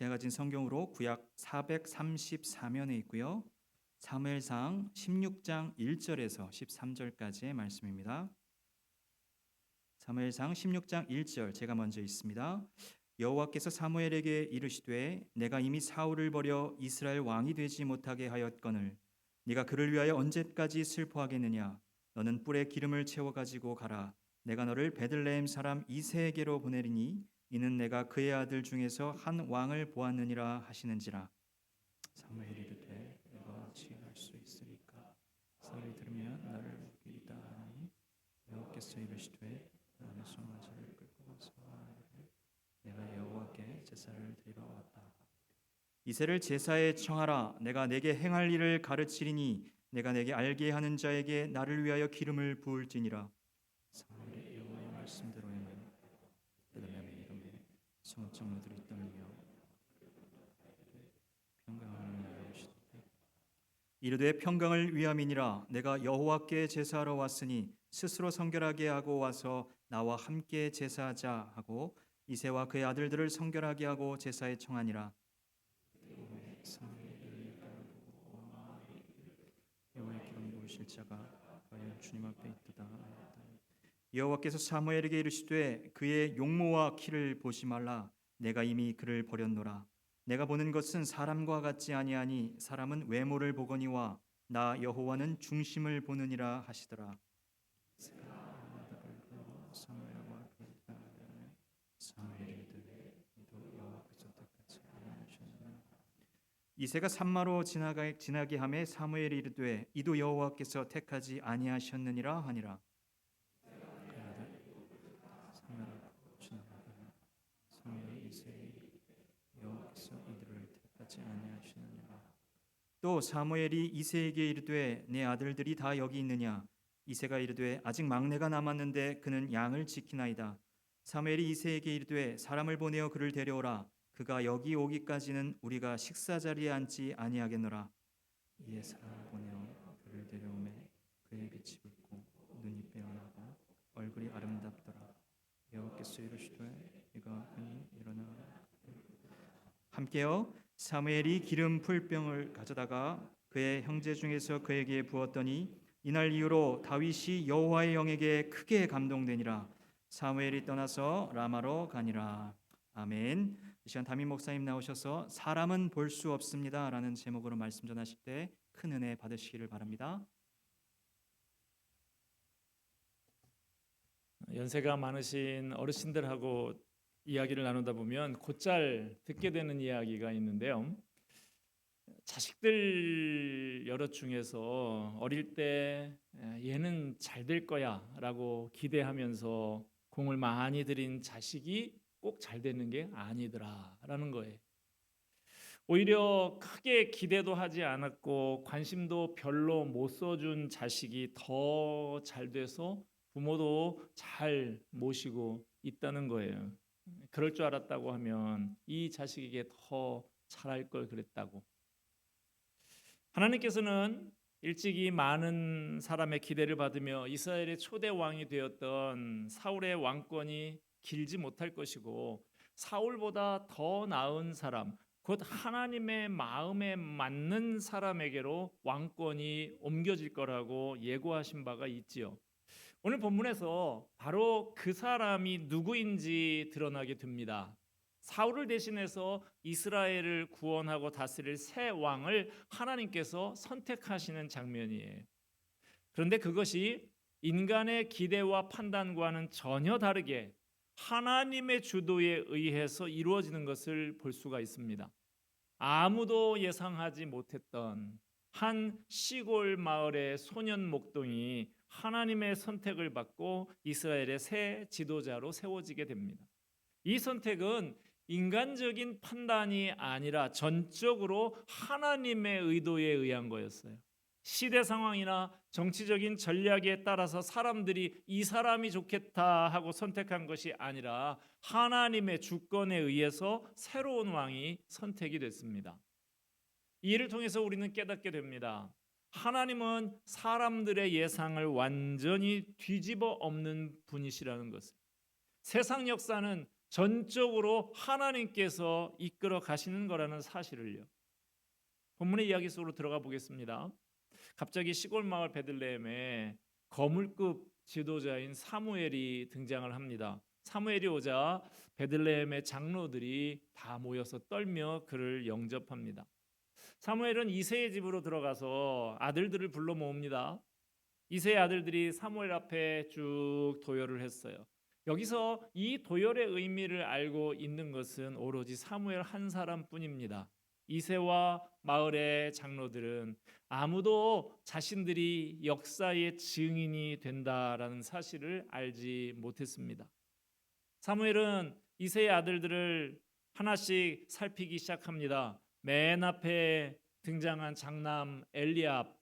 제가 가진 성경으로 구약 434면에 있고요. 사무엘상 16장 1절에서 13절까지의 말씀입니다. 사무엘상 16장 1절 제가 먼저 있습니다. 여호와께서 사무엘에게 이르시되 내가 이미 사울을 버려 이스라엘 왕이 되지 못하게 하였거늘 네가 그를 위하여 언제까지 슬퍼하겠느냐 너는 뿔에 기름을 채워 가지고 가라 내가 너를 베들레헴 사람 이세에게로 보내리니 이는 내가 그의 아들 중에서 한 왕을 보았느니라 하시는지라. 사무엘이 이르되 내가 어찌 할수 있으리까? 사울이 들으면 나를 죽이리다 하니 여호와께서 이르시되 나는 송아지를 끌고 하기를 내가 여호와께 제사를 드리러 왔다. 이새를 제사에 청하라. 내가 내게 행할 일을 가르치리니 내가 내게 알게 하는 자에게 나를 위하여 기름을 부을지니라. 사무엘이 여호와의 말씀대로 행하니 베들레헴의 이름에 성읍장로들이 떨며 평강을 위하여 시되. 이르되 평강을 위함이니라. 내가 여호와께 제사하러 왔으니 스스로 성결하게 하고 와서 나와 함께 제사하자 하고 이새와 그의 아들들을 성결하게 하고 제사에 청하니라. 여호와의 기름 부으실 자가 과연 주님 앞에 있도다. 여호와께서 사무엘에게 이르시되 그의 용모와 키를 보지 말라. 내가 이미 그를 버렸노라. 내가 보는 것은 사람과 같지 아니하니 사람은 외모를 보거니와 나 여호와는 중심을 보느니라 하시더라. 이새가 산마로 지나가 지나게 하매 사무엘이 이르되 이도 여호와께서 택하지 아니하셨느니라 하니라 사무엘을 지나가다가 사무엘이 이새에 여호와께서 이들을 택하지 아니하시느니라 또 사무엘이 이새에게 이르되 내 아들들이 다 여기 있느냐? 이새가 이르되 아직 막내가 남았는데 그는 양을 지키나이다. 사무엘이 이새에게 이르되 사람을 보내어 그를 데려오라. 그가 여기 오기까지는 우리가 식사 자리에 앉지 아니하겠노라. 이에 사람을 보내어 그를 데려오매 그의 빛이 붉고 눈이 빼어나고 얼굴이 아름답더라. 여호와께서 이르시되 이가 그니 일어나. 함께요 사무엘이 기름 풀병을 가져다가 그의 형제 중에서 그에게 부었더니 이날 이후로 다윗이 여호와의 영에게 크게 감동되니라 사무엘이 떠나서 라마로 가니라 아멘. 이 시간 담임 목사님 나오셔서 사람은 볼 수 없습니다라는 제목으로 말씀 전하실 때 큰 은혜 받으시기를 바랍니다. 연세가 많으신 어르신들하고 이야기를 나누다 보면 곧잘 듣게 되는 이야기가 있는데요. 자식들 여럿 중에서 어릴 때 얘는 잘 될 거야라고 기대하면서 공을 많이 들인 자식이 꼭 잘 되는 게 아니더라라는 거예요. 오히려 크게 기대도 하지 않았고 관심도 별로 못 써준 자식이 더 잘 돼서 부모도 잘 모시고 있다는 거예요. 그럴 줄 알았다고 하면 이 자식에게 더 잘할 걸 그랬다고. 하나님께서는 일찍이 많은 사람의 기대를 받으며 이스라엘의 초대 왕이 되었던 사울의 왕권이 길지 못할 것이고 사울보다 더 나은 사람, 곧 하나님의 마음에 맞는 사람에게로 왕권이 옮겨질 거라고 예고하신 바가 있지요. 오늘 본문에서 바로 그 사람이 누구인지 드러나게 됩니다. 사울을 대신해서 이스라엘을 구원하고 다스릴 새 왕을 하나님께서 선택하시는 장면이에요. 그런데 그것이 인간의 기대와 판단과는 전혀 다르게 하나님의 주도에 의해서 이루어지는 것을 볼 수가 있습니다. 아무도 예상하지 못했던 한 시골 마을의 소년 목동이 하나님의 선택을 받고 이스라엘의 새 지도자로 세워지게 됩니다. 이 선택은 인간적인 판단이 아니라 전적으로 하나님의 의도에 의한 거였어요. 시대 상황이나 정치적인 전략에 따라서 사람들이 이 사람이 좋겠다 하고 선택한 것이 아니라 하나님의 주권에 의해서 새로운 왕이 선택이 됐습니다. 이 일을 통해서 우리는 깨닫게 됩니다. 하나님은 사람들의 예상을 완전히 뒤집어 엎는 분이시라는 것을. 세상 역사는 전적으로 하나님께서 이끌어 가시는 거라는 사실을요. 본문의 이야기 속으로 들어가 보겠습니다. 갑자기 시골 마을 베들레헴에 거물급 지도자인 사무엘이 등장을 합니다. 사무엘이 오자 베들레헴의 장로들이 다 모여서 떨며 그를 영접합니다. 사무엘은 이세의 집으로 들어가서 아들들을 불러 모읍니다. 이세의 아들들이 사무엘 앞에 쭉 도열을 했어요. 여기서 이 도열의 의미를 알고 있는 것은 오로지 사무엘 한 사람뿐입니다. 이세와 마을의 장로들은 아무도 자신들이 역사의 증인이 된다라는 사실을 알지 못했습니다. 사무엘은 이세의 아들들을 하나씩 살피기 시작합니다. 맨 앞에 등장한 장남 엘리압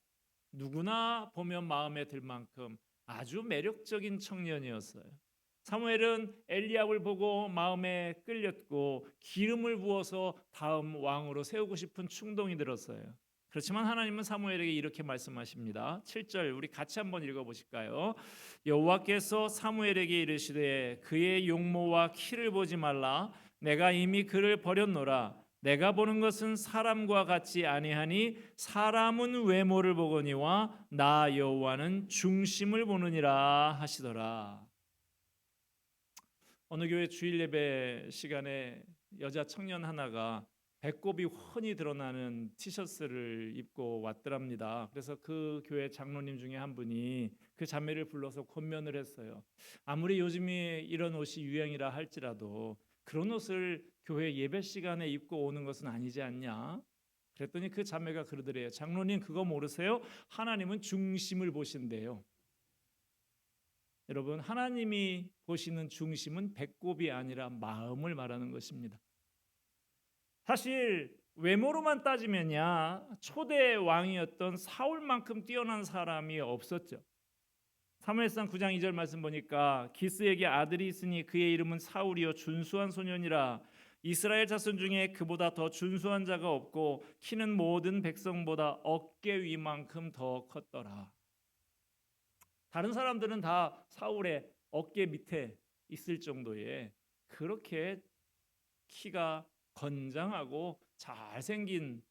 누구나 보면 마음에 들 만큼 아주 매력적인 청년이었어요. 사무엘은 엘리압을 보고 마음에 끌렸고 기름을 부어서 다음 왕으로 세우고 싶은 충동이 들었어요. 그렇지만 하나님은 사무엘에게 이렇게 말씀하십니다. 7절 우리 같이 한번 읽어 보실까요? 여호와께서 사무엘에게 이르시되 그의 용모와 키를 보지 말라 내가 이미 그를 버렸노라 내가 보는 것은 사람과 같지 아니하니 사람은 외모를 보거니와 나 여호와는 중심을 보느니라 하시더라. 어느 교회 주일 예배 시간에 여자 청년 하나가 배꼽이 훤히 드러나는 티셔츠를 입고 왔더랍니다. 그래서 그 교회 장로님 중에 한 분이 그 자매를 불러서 권면을 했어요. 아무리 요즘에 이런 옷이 유행이라 할지라도 그런 옷을 교회 예배 시간에 입고 오는 것은 아니지 않냐? 그랬더니 그 자매가 그러더래요. 장로님 그거 모르세요? 하나님은 중심을 보신대요. 여러분 하나님이 보시는 중심은 배꼽이 아니라 마음을 말하는 것입니다. 사실 외모로만 따지면야 초대 왕이었던 사울만큼 뛰어난 사람이 없었죠. 사무엘상 9장 2절 말씀 보니까 기스에게 아들이 있으니 그의 이름은 사울이요 준수한 소년이라 이스라엘 자손 중에 그보다 더 준수한 자가 없고 키는 모든 백성보다 어깨 위만큼 더 컸더라. 다른 사람들은 다 사울의 어깨 밑에 있을 정도의 그렇게 키가 건장하고 잘생긴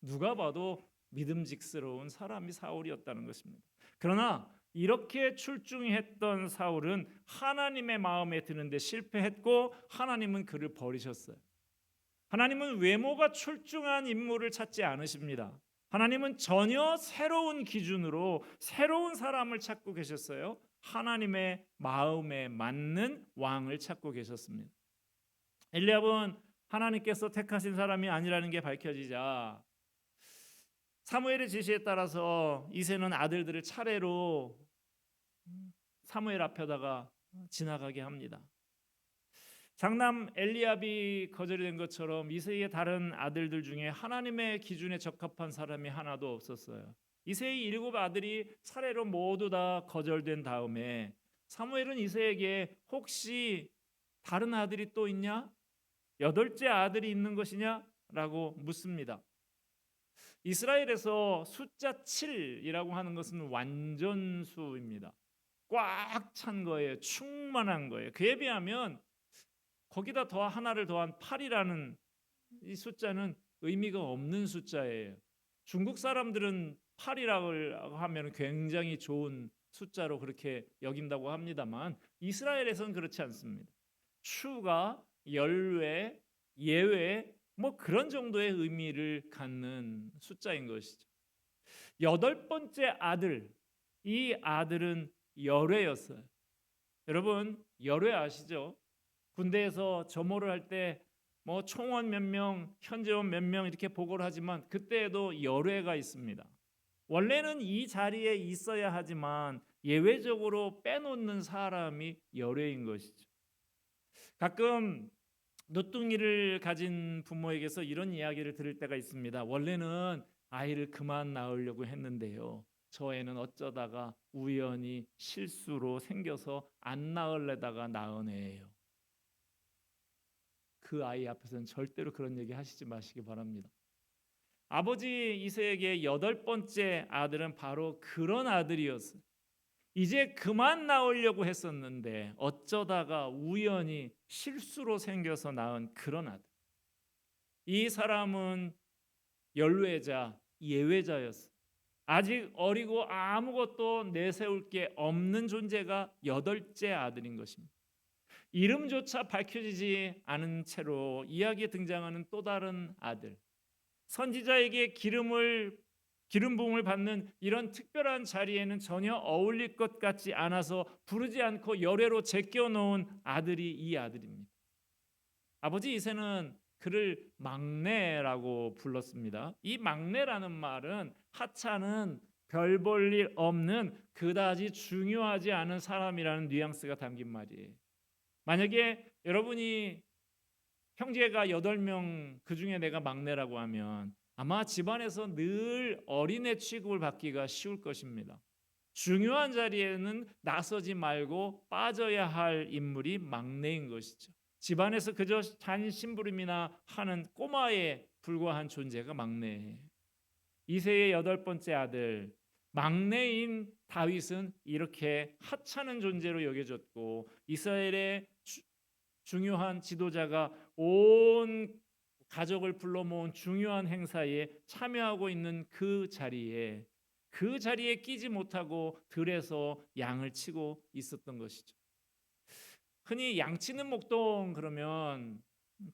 누가 봐도 믿음직스러운 사람이 사울이었다는 것입니다. 그러나 이렇게 출중했던 사울은 하나님의 마음에 드는데 실패했고 하나님은 그를 버리셨어요. 하나님은 외모가 출중한 인물을 찾지 않으십니다. 하나님은 전혀 새로운 기준으로 새로운 사람을 찾고 계셨어요. 하나님의 마음에 맞는 왕을 찾고 계셨습니다. 엘리압은 하나님께서 택하신 사람이 아니라는 게 밝혀지자 사무엘의 지시에 따라서 이세는 아들들을 차례로 사무엘 앞에다가 지나가게 합니다. 장남 엘리압이 거절이 된 것처럼 이세의 다른 아들들 중에 하나님의 기준에 적합한 사람이 하나도 없었어요. 이세의 일곱 아들이 차례로 모두 다 거절된 다음에 사무엘은 이세에게 혹시 다른 아들이 또 있냐? 여덟째 아들이 있는 것이냐 라고 묻습니다. 이스라엘에서 숫자 7이라고 하는 것은 완전수입니다. 꽉 찬 거예요. 충만한 거예요. 그에 비하면 거기다 더 하나를 더한 8이라는 이 숫자는 의미가 없는 숫자예요. 중국 사람들은 8이라고 하면 굉장히 좋은 숫자로 그렇게 여긴다고 합니다만 이스라엘에서는 그렇지 않습니다. 추가, 열외, 예외 뭐 그런 정도의 의미를 갖는 숫자인 것이죠. 여덟 번째 아들, 이 아들은 열외였어요. 여러분 열외 아시죠? 군대에서 점호를 할 때 뭐 총원 몇 명, 현재원 몇 명 이렇게 보고를 하지만 그때에도 열외가 있습니다. 원래는 이 자리에 있어야 하지만 예외적으로 빼놓는 사람이 열외인 것이죠. 가끔 노뚱이를 가진 부모에게서 이런 이야기를 들을 때가 있습니다. 원래는 아이를 그만 낳으려고 했는데요. 저 애는 어쩌다가 우연히 실수로 생겨서 안 낳을래다가 낳은 애예요. 그 아이 앞에서는 절대로 그런 얘기 하시지 마시기 바랍니다. 아버지 이세에게 여덟 번째 아들은 바로 그런 아들이었어요. 이제 그만 나오려고 했었는데 어쩌다가 우연히 실수로 생겨서 낳은 그런 아들. 이 사람은 연루애자, 예외자였어. 아직 어리고 아무것도 내세울 게 없는 존재가 여덟째 아들인 것입니다. 이름조차 밝혀지지 않은 채로 이야기에 등장하는 또 다른 아들. 선지자에게 기름을 기름 부음을 받는 이런 특별한 자리에는 전혀 어울릴 것 같지 않아서 부르지 않고 열애로 제껴 놓은 아들이 이 아들입니다. 아버지 이세는 그를 막내라고 불렀습니다. 이 막내라는 말은 하찮은 별 볼 일 없는 그다지 중요하지 않은 사람이라는 뉘앙스가 담긴 말이에요. 만약에 여러분이 형제가 여덟 명 그 중에 내가 막내라고 하면 아마 집안에서 늘 어린애 취급을 받기가 쉬울 것입니다. 중요한 자리에는 나서지 말고 빠져야 할 인물이 막내인 것이죠. 집안에서 그저 잔심부름이나 하는 꼬마에 불과한 존재가 막내예요. 이세의 여덟 번째 아들 막내인 다윗은 이렇게 하찮은 존재로 여겨졌고 이스라엘의 주- 중요한 지도자가 온 가족을 불러 모은 중요한 행사에 참여하고 있는 그 자리에 그 자리에 끼지 못하고 들에서 양을 치고 있었던 것이죠. 흔히 양치는 목동 그러면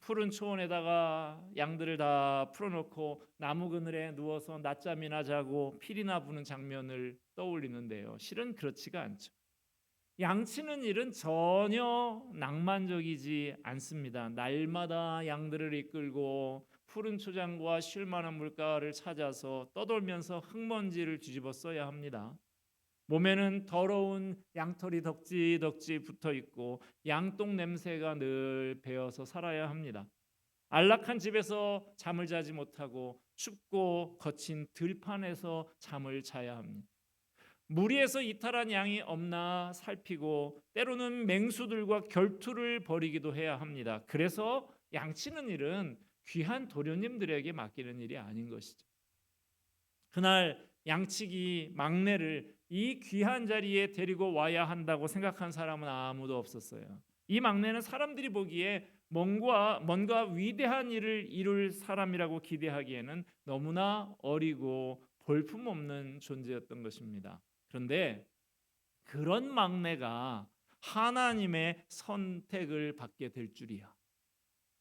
푸른 초원에다가 양들을 다 풀어놓고 나무 그늘에 누워서 낮잠이나 자고 필이나 부는 장면을 떠올리는데요. 실은 그렇지가 않죠. 양치는 일은 전혀 낭만적이지 않습니다. 날마다 양들을 이끌고 푸른 초장과 쉴만한 물가를 찾아서 떠돌면서 흙먼지를 뒤집어 써야 합니다. 몸에는 더러운 양털이 덕지덕지 붙어 있고 양똥 냄새가 늘 배어서 살아야 합니다. 안락한 집에서 잠을 자지 못하고 춥고 거친 들판에서 잠을 자야 합니다. 무리에서 이탈한 양이 없나 살피고 때로는 맹수들과 결투를 벌이기도 해야 합니다. 그래서 양치는 일은 귀한 도련님들에게 맡기는 일이 아닌 것이죠. 그날 양치기 막내를 이 귀한 자리에 데리고 와야 한다고 생각한 사람은 아무도 없었어요. 이 막내는 사람들이 보기에 뭔가 뭔가 위대한 일을 이룰 사람이라고 기대하기에는 너무나 어리고 볼품없는 존재였던 것입니다. 그런데 그런 막내가 하나님의 선택을 받게 될 줄이야.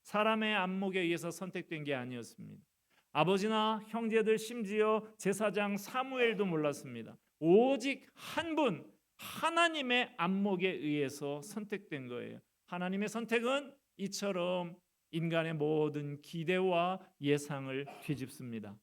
사람의 안목에 의해서 선택된 게 아니었습니다. 아버지나 형제들 심지어 제사장 사무엘도 몰랐습니다. 오직 한 분 하나님의 안목에 의해서 선택된 거예요. 하나님의 선택은 이처럼 인간의 모든 기대와 예상을 뒤집습니다.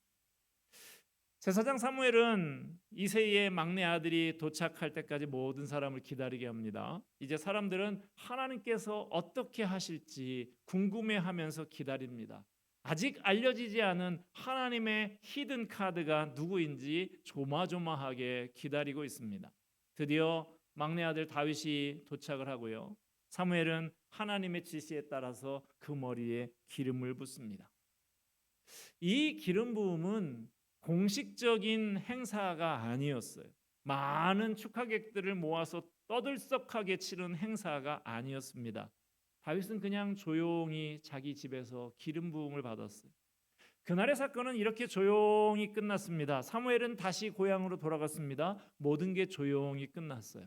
제사장 사무엘은 이세의 막내 아들이 도착할 때까지 모든 사람을 기다리게 합니다. 이제 사람들은 하나님께서 어떻게 하실지 궁금해하면서 기다립니다. 아직 알려지지 않은 하나님의 히든 카드가 누구인지 조마조마하게 기다리고 있습니다. 드디어 막내 아들 다윗이 도착을 하고요. 사무엘은 하나님의 지시에 따라서 그 머리에 기름을 붓습니다. 이 기름 부음은 공식적인 행사가 아니었어요. 많은 축하객들을 모아서 떠들썩하게 치른 행사가 아니었습니다. 다윗은 그냥 조용히 자기 집에서 기름 부음을 받았어요. 그날의 사건은 이렇게 조용히 끝났습니다. 사무엘은 다시 고향으로 돌아갔습니다. 모든 게 조용히 끝났어요.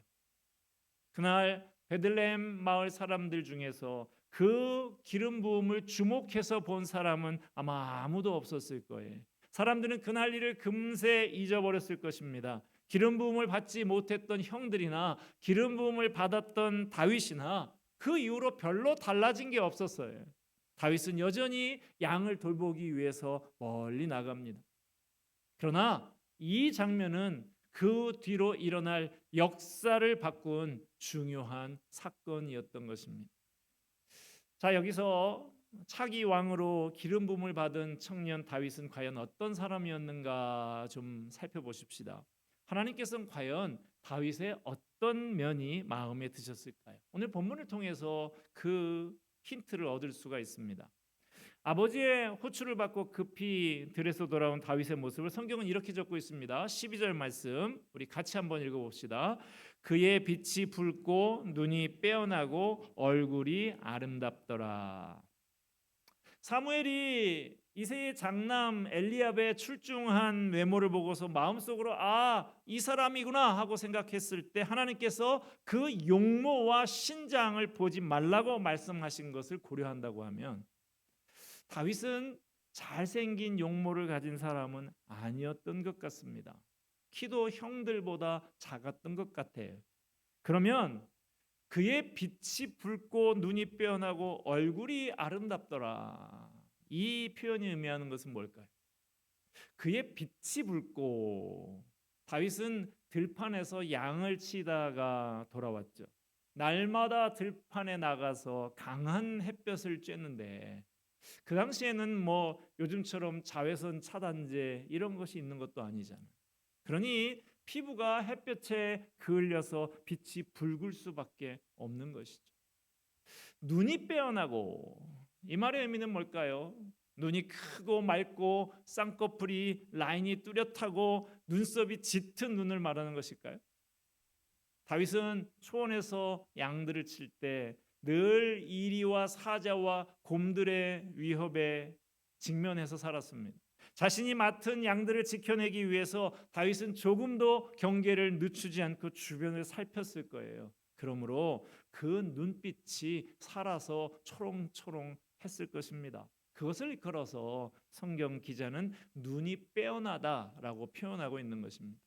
그날 베들레헴 마을 사람들 중에서 그 기름 부음을 주목해서 본 사람은 아마 아무도 없었을 거예요. 사람들은 그날 일을 금세 잊어버렸을 것입니다. 기름 부음을 받지 못했던 형들이나 기름 부음을 받았던 다윗이나 그 이후로 별로 달라진 게 없었어요. 다윗은 여전히 양을 돌보기 위해서 멀리 나갑니다. 그러나 이 장면은 그 뒤로 일어날 역사를 바꾼 중요한 사건이었던 것입니다. 자, 여기서 차기 왕으로 기름 부음을 받은 청년 다윗은 과연 어떤 사람이었는가 좀 살펴보십시다. 하나님께서는 과연 다윗의 어떤 면이 마음에 드셨을까요? 오늘 본문을 통해서 그 힌트를 얻을 수가 있습니다. 아버지의 호출을 받고 급히 들에서 돌아온 다윗의 모습을 성경은 이렇게 적고 있습니다. 12절 말씀 우리 같이 한번 읽어 봅시다. 그의 빛이 붉고 눈이 빼어나고 얼굴이 아름답더라. 사무엘이 이세의 장남 엘리압의 출중한 외모를 보고서 마음속으로 아, 이 사람이구나 하고 생각했을 때 하나님께서 그 용모와 신장을 보지 말라고 말씀하신 것을 고려한다고 하면 다윗은 잘생긴 용모를 가진 사람은 아니었던 것 같습니다. 키도 형들보다 작았던 것 같아요. 그러면 그의 빛이 붉고 눈이 빼어나고 얼굴이 아름답더라. 이 표현이 의미하는 것은 뭘까요? 그의 빛이 붉고 다윗은 들판에서 양을 치다가 돌아왔죠. 날마다 들판에 나가서 강한 햇볕을 쬐는데 그 당시에는 뭐 요즘처럼 자외선 차단제 이런 것이 있는 것도 아니잖아요. 그러니 피부가 햇볕에 그을려서 빛이 붉을 수밖에 없는 것이죠. 눈이 빼어나고 이 말의 의미는 뭘까요? 눈이 크고 맑고 쌍꺼풀이 라인이 뚜렷하고 눈썹이 짙은 눈을 말하는 것일까요? 다윗은 초원에서 양들을 칠 때 늘 이리와 사자와 곰들의 위협에 직면해서 살았습니다. 자신이 맡은 양들을 지켜내기 위해서 다윗은 조금도 경계를 늦추지 않고 주변을 살폈을 거예요. 그러므로 그 눈빛이 살아서 초롱초롱 했을 것입니다. 그것을 이끌어서 성경 기자는 눈이 빼어나다라고 표현하고 있는 것입니다.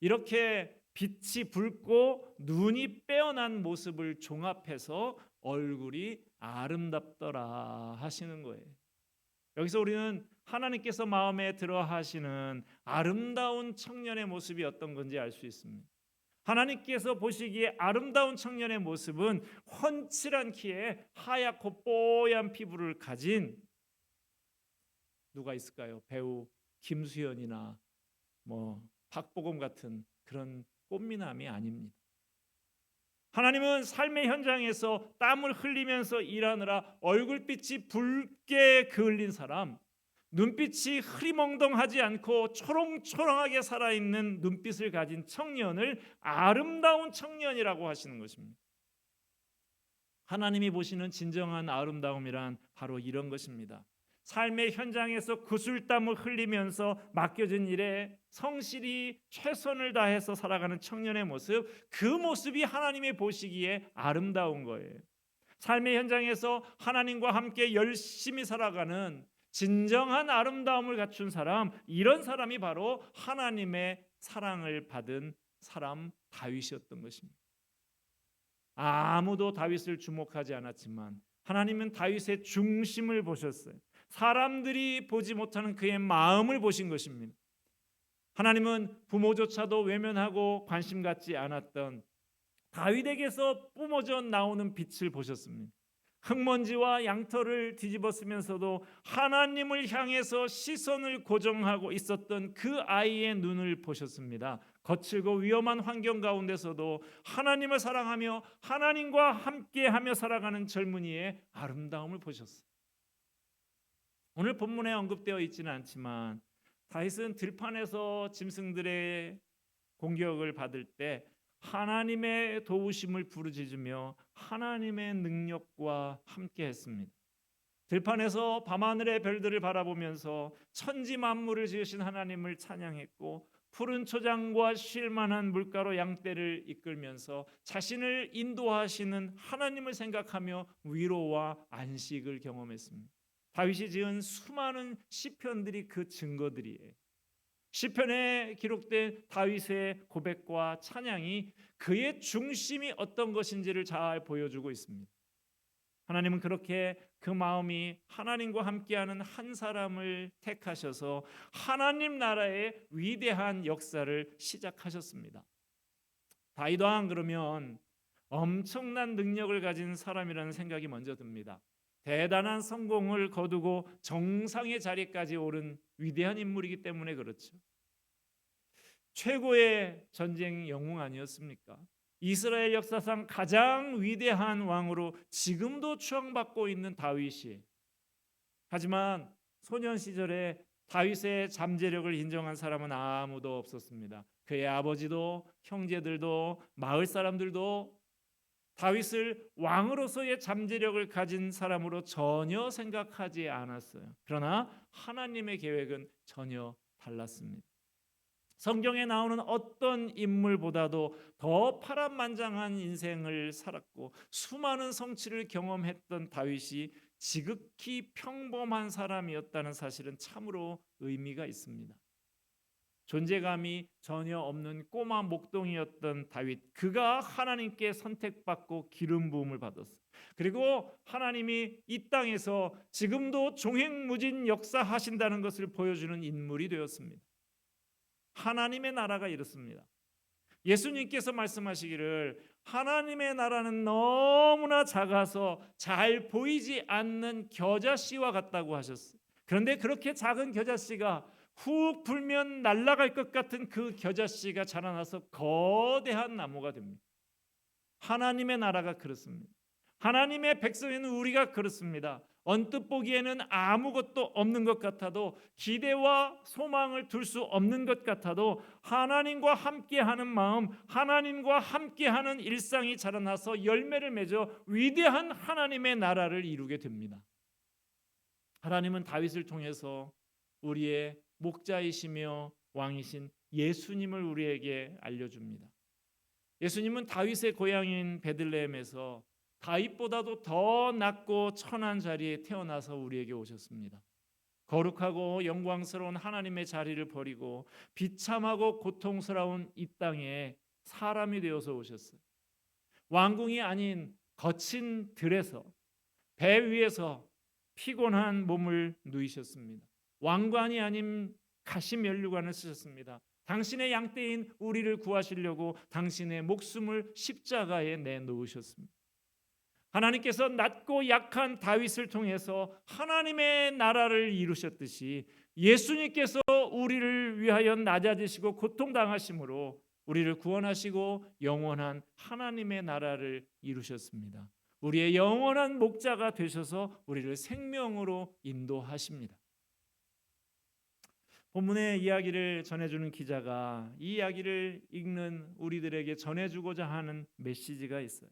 이렇게 빛이 붉고 눈이 빼어난 모습을 종합해서 얼굴이 아름답더라 하시는 거예요. 여기서 우리는 하나님께서 마음에 들어 하시는 아름다운 청년의 모습이 어떤 건지 알 수 있습니다. 하나님께서 보시기에 아름다운 청년의 모습은 훤칠한 키에 하얗고 뽀얀 피부를 가진 누가 있을까요? 배우 김수현이나 뭐 박보검 같은 그런 꽃미남이 아닙니다. 하나님은 삶의 현장에서 땀을 흘리면서 일하느라 얼굴빛이 붉게 그을린 사람, 눈빛이 흐리멍덩하지 않고 초롱초롱하게 살아있는 눈빛을 가진 청년을 아름다운 청년이라고 하시는 것입니다. 하나님이 보시는 진정한 아름다움이란 바로 이런 것입니다. 삶의 현장에서 구슬땀을 흘리면서 맡겨진 일에 성실히 최선을 다해서 살아가는 청년의 모습, 그 모습이 하나님이 보시기에 아름다운 거예요. 삶의 현장에서 하나님과 함께 열심히 살아가는 진정한 아름다움을 갖춘 사람, 이런 사람이 바로 하나님의 사랑을 받은 사람 다윗이었던 것입니다. 아무도 다윗을 주목하지 않았지만 하나님은 다윗의 중심을 보셨어요. 사람들이 보지 못하는 그의 마음을 보신 것입니다. 하나님은 부모조차도 외면하고 관심 갖지 않았던 다윗에게서 뿜어져 나오는 빛을 보셨습니다. 흙먼지와 양털을 뒤집어 쓰면서도 하나님을 향해서 시선을 고정하고 있었던 그 아이의 눈을 보셨습니다. 거칠고 위험한 환경 가운데서도 하나님을 사랑하며 하나님과 함께하며 살아가는 젊은이의 아름다움을 보셨어요. 오늘 본문에 언급되어 있지는 않지만 다윗은 들판에서 짐승들의 공격을 받을 때 하나님의 도우심을 부르짖으며 하나님의 능력과 함께 했습니다. 들판에서 밤하늘의 별들을 바라보면서 천지 만물을 지으신 하나님을 찬양했고 푸른 초장과 쉴만한 물가로 양떼를 이끌면서 자신을 인도하시는 하나님을 생각하며 위로와 안식을 경험했습니다. 다윗이 지은 수많은 시편들이 그 증거들이에요. 시편에 기록된 다윗의 고백과 찬양이 그의 중심이 어떤 것인지를 잘 보여주고 있습니다. 하나님은 그렇게 그 마음이 하나님과 함께하는 한 사람을 택하셔서 하나님 나라의 위대한 역사를 시작하셨습니다. 다윗 왕 그러면 엄청난 능력을 가진 사람이라는 생각이 먼저 듭니다. 대단한 성공을 거두고 정상의 자리까지 오른 위대한 인물이기 때문에 그렇죠. 최고의 전쟁 영웅 아니었습니까? 이스라엘 역사상 가장 위대한 왕으로 지금도 추앙받고 있는 다윗이 하지만 소년 시절에 다윗의 잠재력을 인정한 사람은 아무도 없었습니다. 그의 아버지도 형제들도 마을 사람들도 다윗을 왕으로서의 잠재력을 가진 사람으로 전혀 생각하지 않았어요. 그러나 하나님의 계획은 전혀 달랐습니다. 성경에 나오는 어떤 인물보다도 더 파란만장한 인생을 살았고 수많은 성취를 경험했던 다윗이 지극히 평범한 사람이었다는 사실은 참으로 의미가 있습니다. 존재감이 전혀 없는 꼬마 목동이었던 다윗 그가 하나님께 선택받고 기름 부음을 받았어. 그리고 하나님이 이 땅에서 지금도 종횡무진 역사하신다는 것을 보여주는 인물이 되었습니다. 하나님의 나라가 이렇습니다. 예수님께서 말씀하시기를 하나님의 나라는 너무나 작아서 잘 보이지 않는 겨자씨와 같다고 하셨어요. 그런데 그렇게 작은 겨자씨가 훅 불면 날아갈 것 같은 그 겨자씨가 자라나서 거대한 나무가 됩니다. 하나님의 나라가 그렇습니다. 하나님의 백성에는 우리가 그렇습니다. 언뜻 보기에는 아무것도 없는 것 같아도 기대와 소망을 둘 수 없는 것 같아도 하나님과 함께하는 마음, 하나님과 함께하는 일상이 자라나서 열매를 맺어 위대한 하나님의 나라를 이루게 됩니다. 하나님은 다윗을 통해서 우리의 목자이시며 왕이신 예수님을 우리에게 알려줍니다. 예수님은 다윗의 고향인 베들레헴에서 다윗보다도 더 낮고 천한 자리에 태어나서 우리에게 오셨습니다. 거룩하고 영광스러운 하나님의 자리를 버리고 비참하고 고통스러운 이 땅에 사람이 되어서 오셨어요. 왕궁이 아닌 거친 들에서 배 위에서 피곤한 몸을 누이셨습니다. 왕관이 아닌 가시 면류관을 쓰셨습니다. 당신의 양떼인 우리를 구하시려고 당신의 목숨을 십자가에 내놓으셨습니다. 하나님께서 낮고 약한 다윗을 통해서 하나님의 나라를 이루셨듯이 예수님께서 우리를 위하여 낮아지시고 고통당하심으로 우리를 구원하시고 영원한 하나님의 나라를 이루셨습니다. 우리의 영원한 목자가 되셔서 우리를 생명으로 인도하십니다. 본문의 이야기를 전해주는 기자가 이 이야기를 읽는 우리들에게 전해주고자 하는 메시지가 있어요.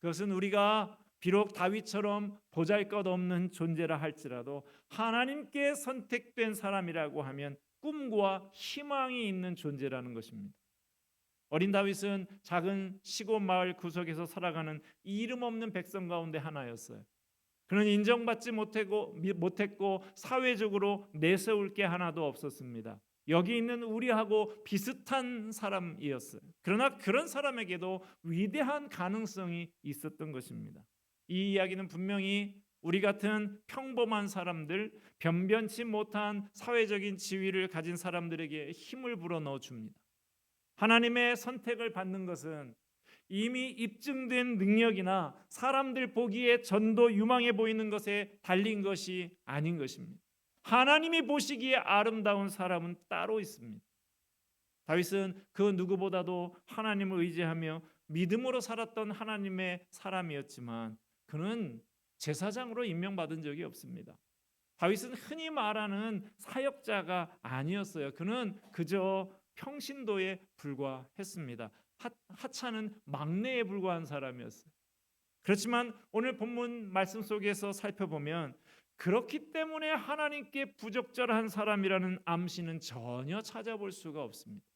그것은 우리가 비록 다윗처럼 보잘것없는 존재라 할지라도 하나님께 선택된 사람이라고 하면 꿈과 희망이 있는 존재라는 것입니다. 어린 다윗은 작은 시골 마을 구석에서 살아가는 이름 없는 백성 가운데 하나였어요. 그는 인정받지 못했고, 못했고 사회적으로 내세울 게 하나도 없었습니다. 여기 있는 우리하고 비슷한 사람이었어요. 그러나 그런 사람에게도 위대한 가능성이 있었던 것입니다. 이 이야기는 분명히 우리 같은 평범한 사람들, 변변치 못한 사회적인 지위를 가진 사람들에게 힘을 불어넣어 줍니다. 하나님의 선택을 받는 것은 이미 입증된 능력이나 사람들 보기에 전도 유망해 보이는 것에 달린 것이 아닌 것입니다. 하나님이 보시기에 아름다운 사람은 따로 있습니다. 다윗은 그 누구보다도 하나님을 의지하며 믿음으로 살았던 하나님의 사람이었지만 그는 제사장으로 임명받은 적이 없습니다. 다윗은 흔히 말하는 사역자가 아니었어요. 그는 그저 평신도에 불과했습니다. 하, 차는 막내에 불과한 사람이었어요. 그렇지만 오늘 본문 말씀 속에서 살펴보면 그렇기 때문에 하나님께 부적절한 사람이라는 암시는 전혀 찾아볼 수가 없습니다.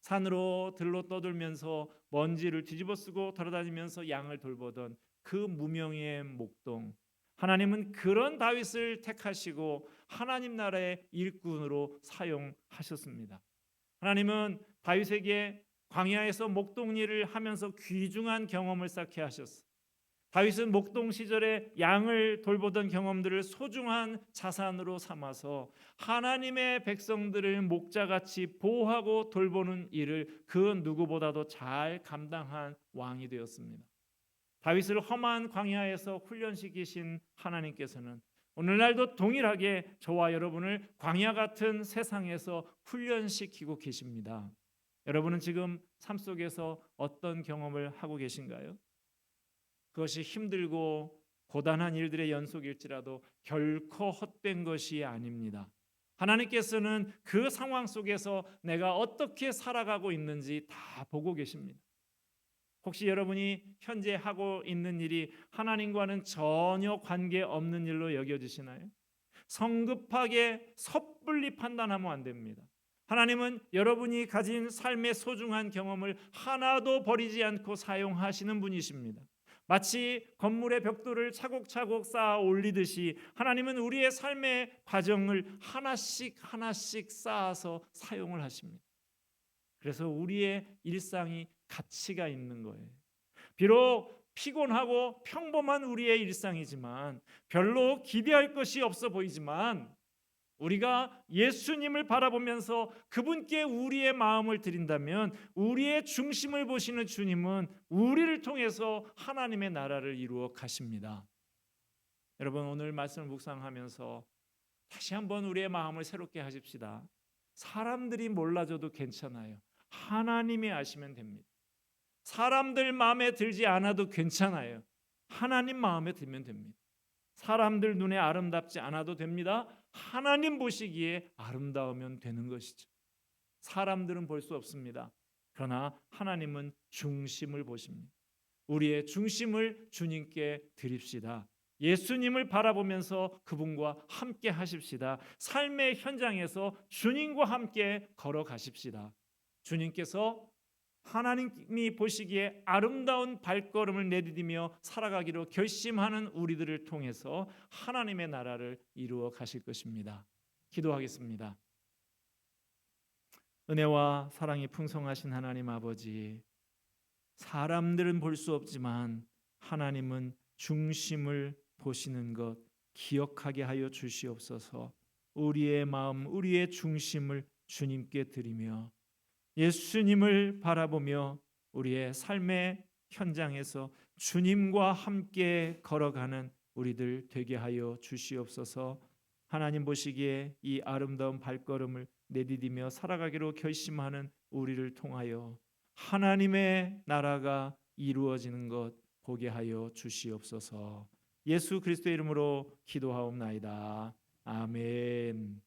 산으로 들로 떠돌면서 먼지를 뒤집어쓰고 돌아다니면서 양을 돌보던 그 무명의 목동 하나님은 그런 다윗을 택하시고 하나님 나라의 일꾼으로 사용하셨습니다. 하나님은 다윗에게 광야에서 목동일을 하면서 귀중한 경험을 쌓게 하셨어. 다윗은 목동 시절에 양을 돌보던 경험들을 소중한 자산으로 삼아서 하나님의 백성들을 목자같이 보호하고 돌보는 일을 그 누구보다도 잘 감당한 왕이 되었습니다. 다윗을 험한 광야에서 훈련시키신 하나님께서는 오늘날도 동일하게 저와 여러분을 광야 같은 세상에서 훈련시키고 계십니다. 여러분은 지금 삶 속에서 어떤 경험을 하고 계신가요? 그것이 힘들고 고단한 일들의 연속일지라도 결코 헛된 것이 아닙니다. 하나님께서는 그 상황 속에서 내가 어떻게 살아가고 있는지 다 보고 계십니다. 혹시 여러분이 현재 하고 있는 일이 하나님과는 전혀 관계 없는 일로 여겨지시나요? 성급하게 섣불리 판단하면 안 됩니다. 하나님은 여러분이 가진 삶의 소중한 경험을 하나도 버리지 않고 사용하시는 분이십니다. 마치 건물의 벽돌을 차곡차곡 쌓아 올리듯이 하나님은 우리의 삶의 과정을 하나씩 하나씩 쌓아서 사용을 하십니다. 그래서 우리의 일상이 가치가 있는 거예요. 비록 피곤하고 평범한 우리의 일상이지만 별로 기대할 것이 없어 보이지만 우리가 예수님을 바라보면서 그분께 우리의 마음을 드린다면 우리의 중심을 보시는 주님은 우리를 통해서 하나님의 나라를 이루어 가십니다. 여러분 오늘 말씀을 묵상하면서 다시 한번 우리의 마음을 새롭게 하십시다. 사람들이 몰라줘도 괜찮아요. 하나님이 아시면 됩니다. 사람들 마음에 들지 않아도 괜찮아요. 하나님 마음에 들면 됩니다. 사람들 눈에 아름답지 않아도 됩니다. 하나님 보시기에 아름다우면 되는 것이죠. 사람들은 볼 수 없습니다. 그러나 하나님은 중심을 보십니다. 우리의 중심을 주님께 드립시다. 예수님을 바라보면서 그분과 함께 하십시다. 삶의 현장에서 주님과 함께 걸어가십시다. 주님께서 하나님이 보시기에 아름다운 발걸음을 내디디며 살아가기로 결심하는 우리들을 통해서 하나님의 나라를 이루어 가실 것입니다. 기도하겠습니다. 은혜와 사랑이 풍성하신 하나님 아버지, 사람들은 볼 수 없지만 하나님은 중심을 보시는 것 기억하게 하여 주시옵소서. 우리의 마음, 우리의 중심을 주님께 드리며 예수님을 바라보며 우리의 삶의 현장에서 주님과 함께 걸어가는 우리들 되게 하여 주시옵소서. 하나님 보시기에 이 아름다운 발걸음을 내디디며 살아가기로 결심하는 우리를 통하여 하나님의 나라가 이루어지는 것 보게 하여 주시옵소서. 예수 그리스도의 이름으로 기도하옵나이다. 아멘.